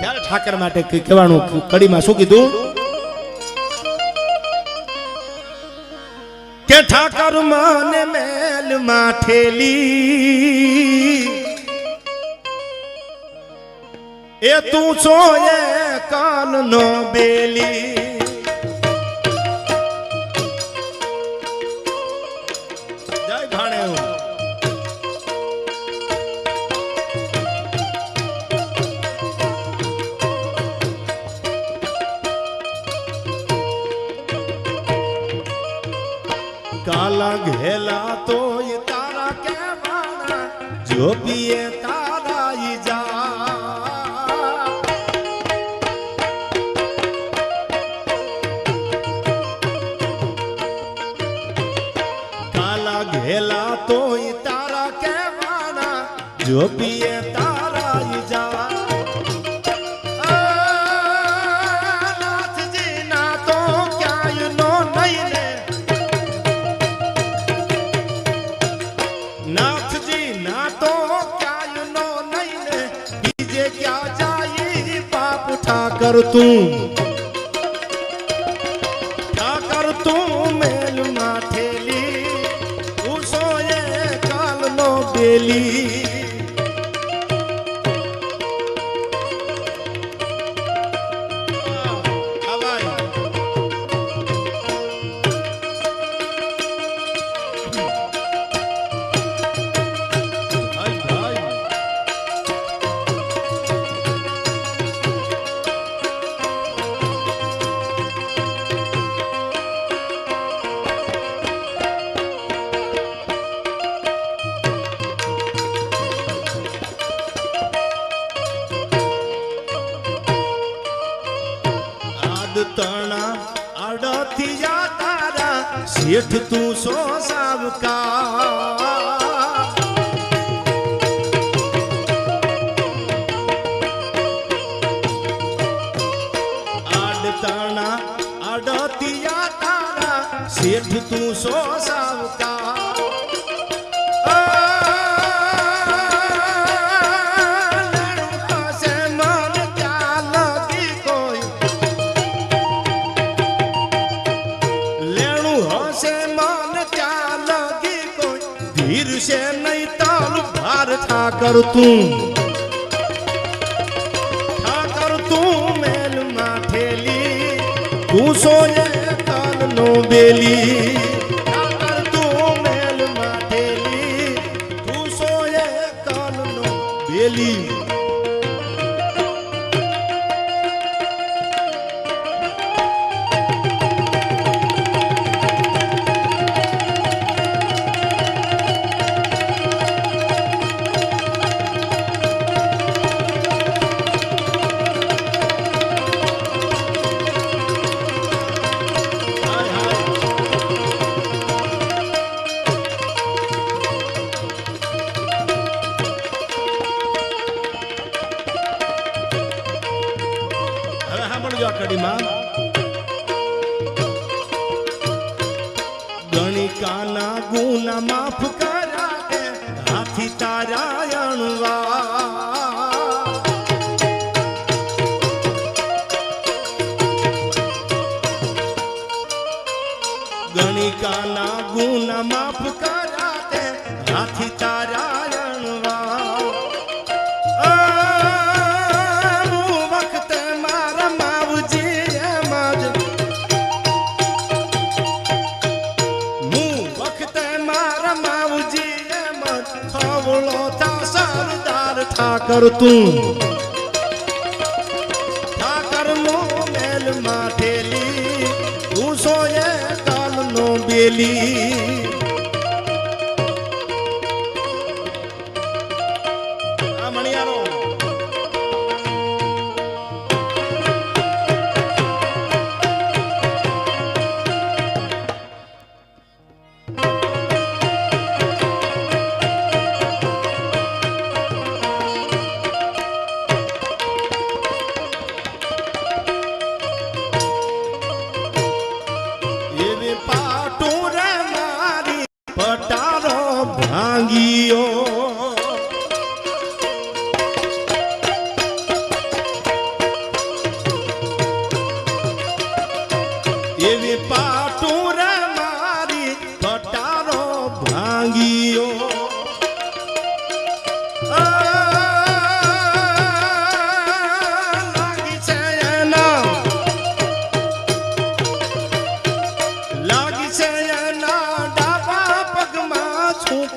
ત્યારે ઠાકર માટે કહેવાનું કડીમાં શું કીધું? કે ઠાકર માને મેલ માઠેલી. એ તું છો એ કાન નો બેલી. કાલા ઘેલા તો ય તારા કેવાના જો પીએ તારા ઈ જા. કાલા ઘેલા તો તારા કેવાના જો પીએ ઠાકર તું શેઠ તું સો સાવકા? ઠાકર તું ઠાકર તું મેલમાં ઠેલી તું સોને કાલ નો બેલી ગણિકાના ગુના માફ કર્યા. કે હાથી તારા અણવા. ખવડો થા સરદાર ઠાકર તું. ઠાકર નો મેલ માઠેલી તું સોયે કાલ નો બેલી.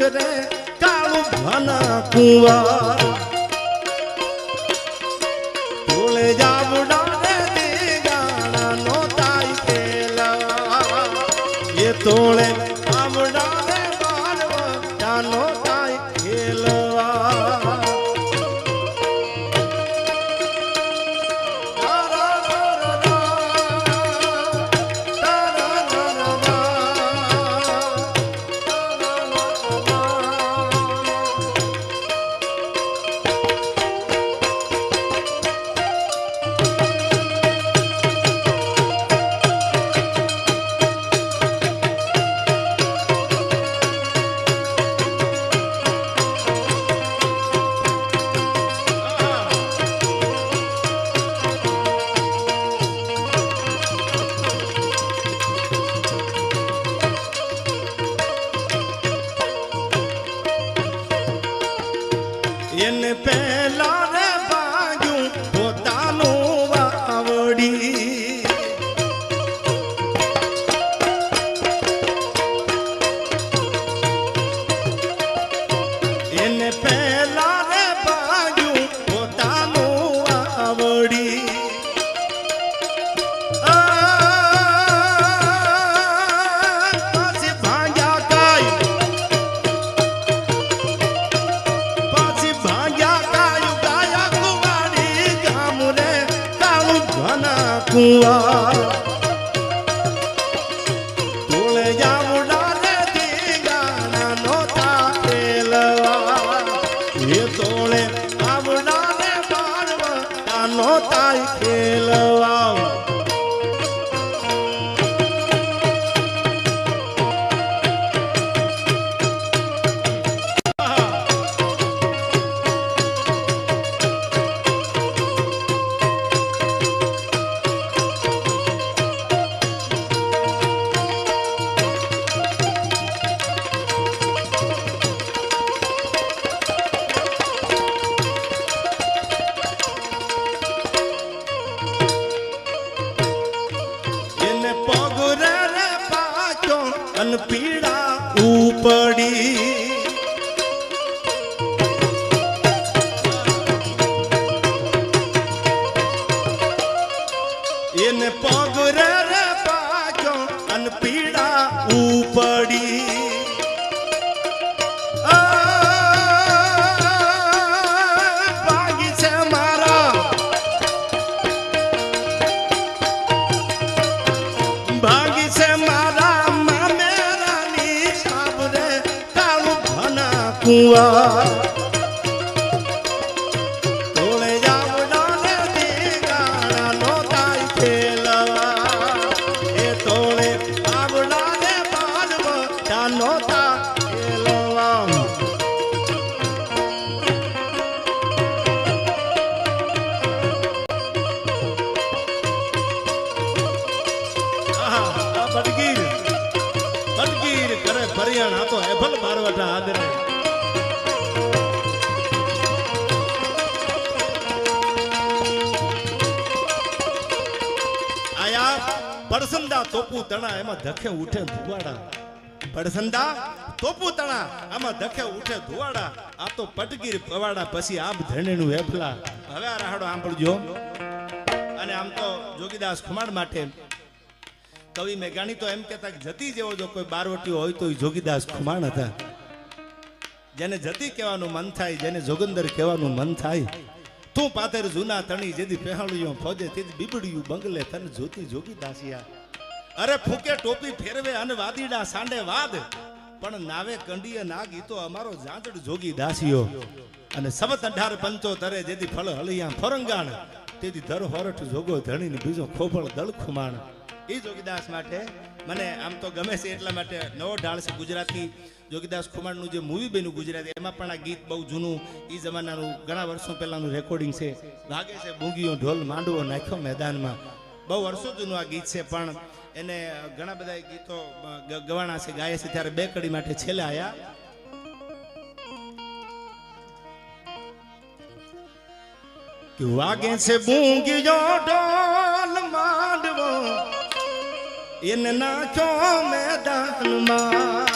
છોકરે કાળું ભાના કુંવાર. তাই খেলা અન কুয়া પડસંદા તોપુ તણા, એમાં ધખે ઉઠે ધુવાડા. પડસંદા તોપુ તણા, આમાં ધખે ઉઠે ધુવાડા. આ તો પટગીર પવાડા, પછી આબ ધણીનું વેફલા. હવે આ રાહડો સાંભળજો. અને આમ તો જોગીદાસ ખુમાડ માટે કવિ મેઘાણી તો એમ કહેતા જતી જેવો જો કોઈ બારવટીઓ હોય તો એ જોગીદાસ ખુમાણ હતા. જેને જતી કહેવાનું મન થાય, જેને જોગંદર કહેવાનું મન થાય. તું પાથર જૂના તણી જેદી પહેણ્યો ફોજે, તેથી બીબડ્યું બંગલે તન જોતી જોગી દાસિયા. અરે ફૂકે ટોપી ફેરવે અને વાદીડા સાંડે વાદ. પણ નાવે કંડીએ ના ગીતો અમારો જાંચડ જોગી દાસીઓ અને સબત અઢાર પંચોતરે જેથી ફળ હળિયા ફરંગાણ, તેથી ધર હોરઠ જોગો ધણીને બીજો ખોભળ દળ ખુમાણ એ જોગીદાસ માટે મને આમ તો ગમે છે એટલા માટે નવો ઢાળ છે ગુજરાતી જોગીદાસ ખુમાણનું જે મૂવી બન્યું ગુજરાતી, એમાં પણ આ ગીત બહુ જૂનું એ જમાનાનું ઘણા વર્ષો પહેલાંનું રેકોર્ડિંગ છે. વાગે છે બૂંગીઓ ઢોલ માંડવો નાખ્યો મેદાનમાં. બહુ વર્ષો જૂનું આ ગીત છે, પણ એને ઘણા બધા ગીતો ગવાણા છે, ગાય છે, ત્યારે બે કડી માટે છેલ્લે આયા. વાગે છે બૂંગીઓ ઢોલ માંડવો એને નાખ્યો મેદાનમાં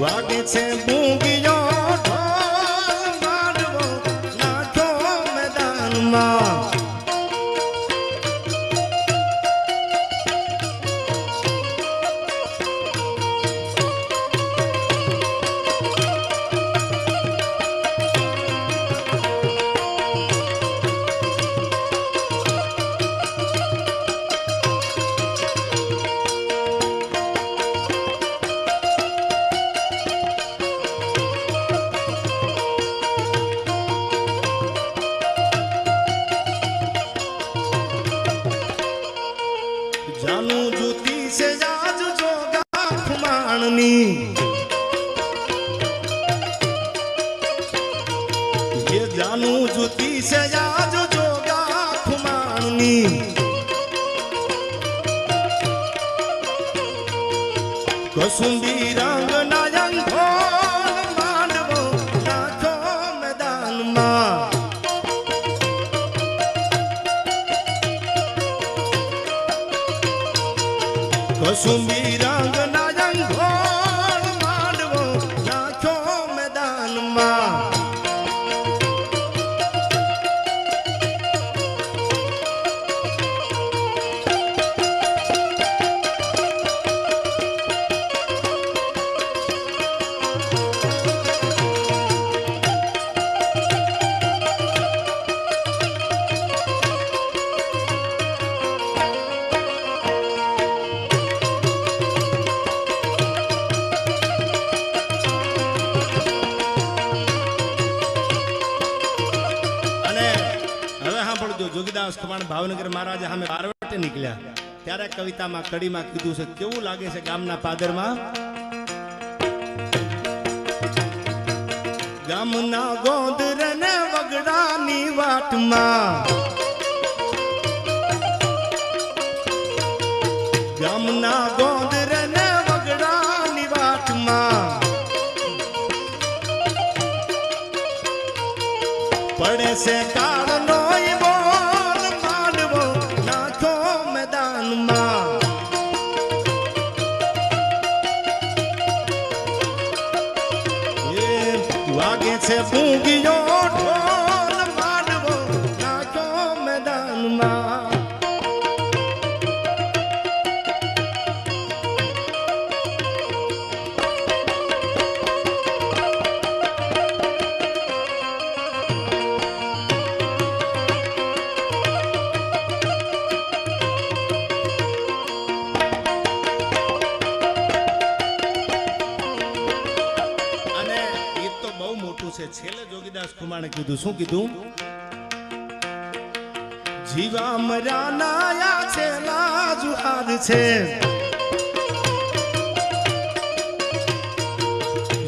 વાગે છે બૂંગીયો ખુમાણની કસુંબી રંગ ના જંગો માંડવો નાખો મેદાનમાં. કસુંબી મહારાજ સામે બારવટે નીકળ્યા. ત્યારે કવિતામાં, કડીમાં કીધું છે, કેવું લાગે છે ગામના પાદરમાં? ગામના ગોંદર ને વગડાની વાટમાં. ગામના ગોંદર ને વગડાની વાટમાં. પડે છે કાળનો કીધું શું કીધું? જીવા મર્યા નાયા છે લાજુહાર છે.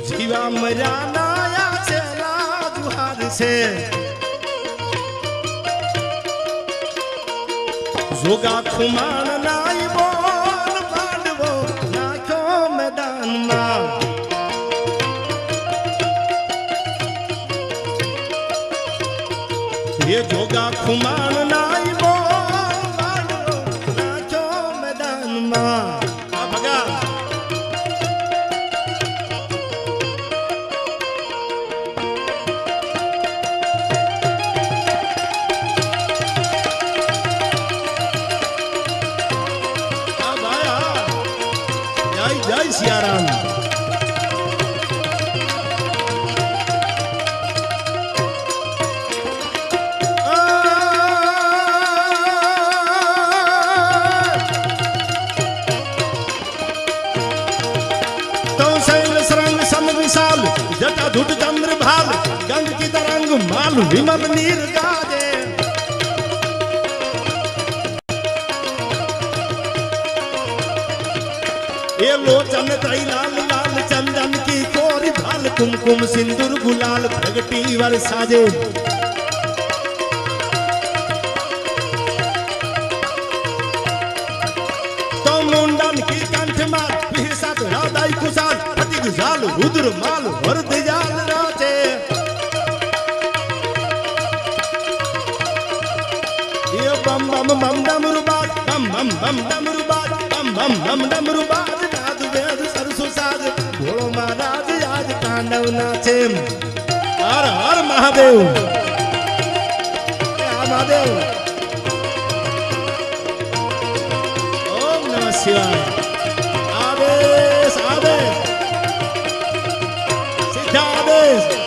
જીવા મર્યા નાયા છે લાજુહાર છે. જોગા ખુમાણ જોગા ભાલ ગંગ તરંગ માલ વિમલ નીર ગાજે એ લોચન તઈ લાલ લાલ ચંદન કી કોરી ભાલ કુમકુમ સિંદૂર ગુલાલ પ્રગટી વર સાજે તો મુંડન કી કંઠમાં ભીસાત રાદાઈ કુસાલ પતિ ગુઝાલ રુદ્ર માલ વરદે બમ બમ રૂબાજ બમ બમ બમ બમ રૂબાજ, નાદ વેદ સરસુ સાજ ભોળો મહારાજ, આજ તાંડવ નાચે હર હર મહાદેવ. મહાદેવ. ઓમ નમઃ શિવાય. આદેશ આદેશ. સીધા આદેશ.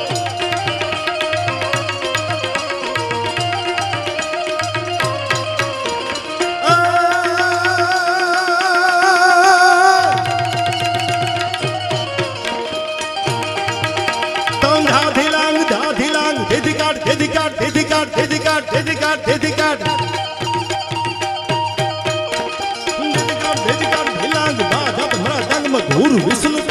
ભેજી કાઢ ભેજી કાઢ ભેજી કાઢ ભેલાંગ બાધા ભરા જન્મ ધૂર વિષ્ણુ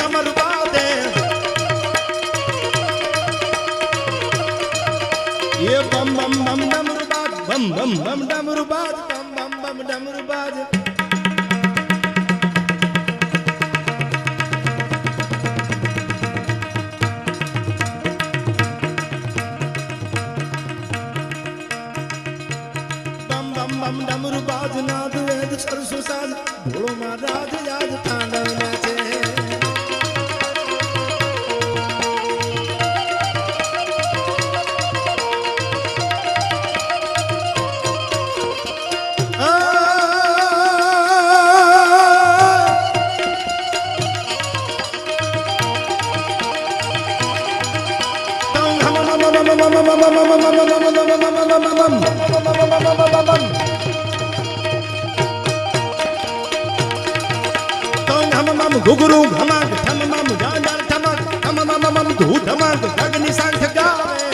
ઘુઘરુ ઘમાગ ઠમ મમ જાંજર ઠમક ઠમ મમ મમ ધૂ ધમાક ગગની સાંઠ ગાવે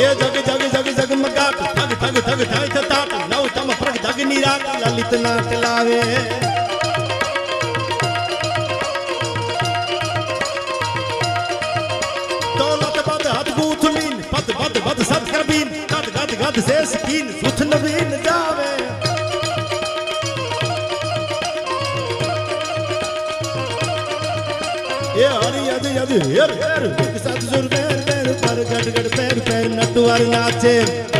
એ જગ જગ જગ જગ મગાટ ઠગ ઠગ ઠગ થાય થતાટ નવ તમ પ્રગ ધગની રાગ, લલિત નાટ લાવે. દોલત બદ હદ ગૂથલીન, પદ બદ બદ સદ કરબીન ગદ ગદ ગદ સે સ્કીન સુથ નવીન જાવે. હેર હેર સાત સુર પેર પેર પર ગડગડ પેર પેર નટવર નાચે.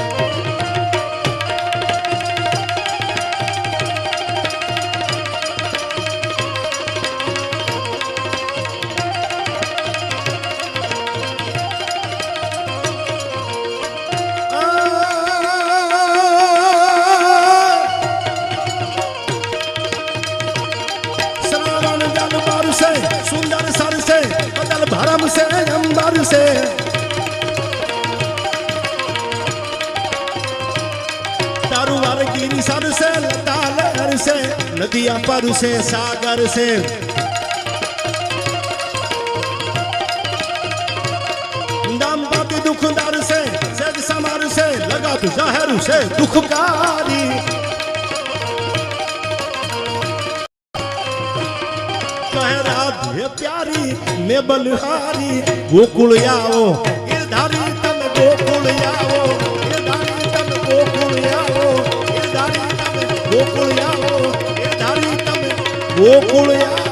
સે સાગર છે દાંપત્ય દુખદાર છે સેજ સમાર છે લગાત જાહેર છે દુખકારી પ્યારી મેં બલહારી ગોકુળ આવો એ ધારી તમે ગોકુળ આવો એ ધારી તમે ગોકુળ આવો એ ધારી તમે ગોકુળ આવો 我哭了呀。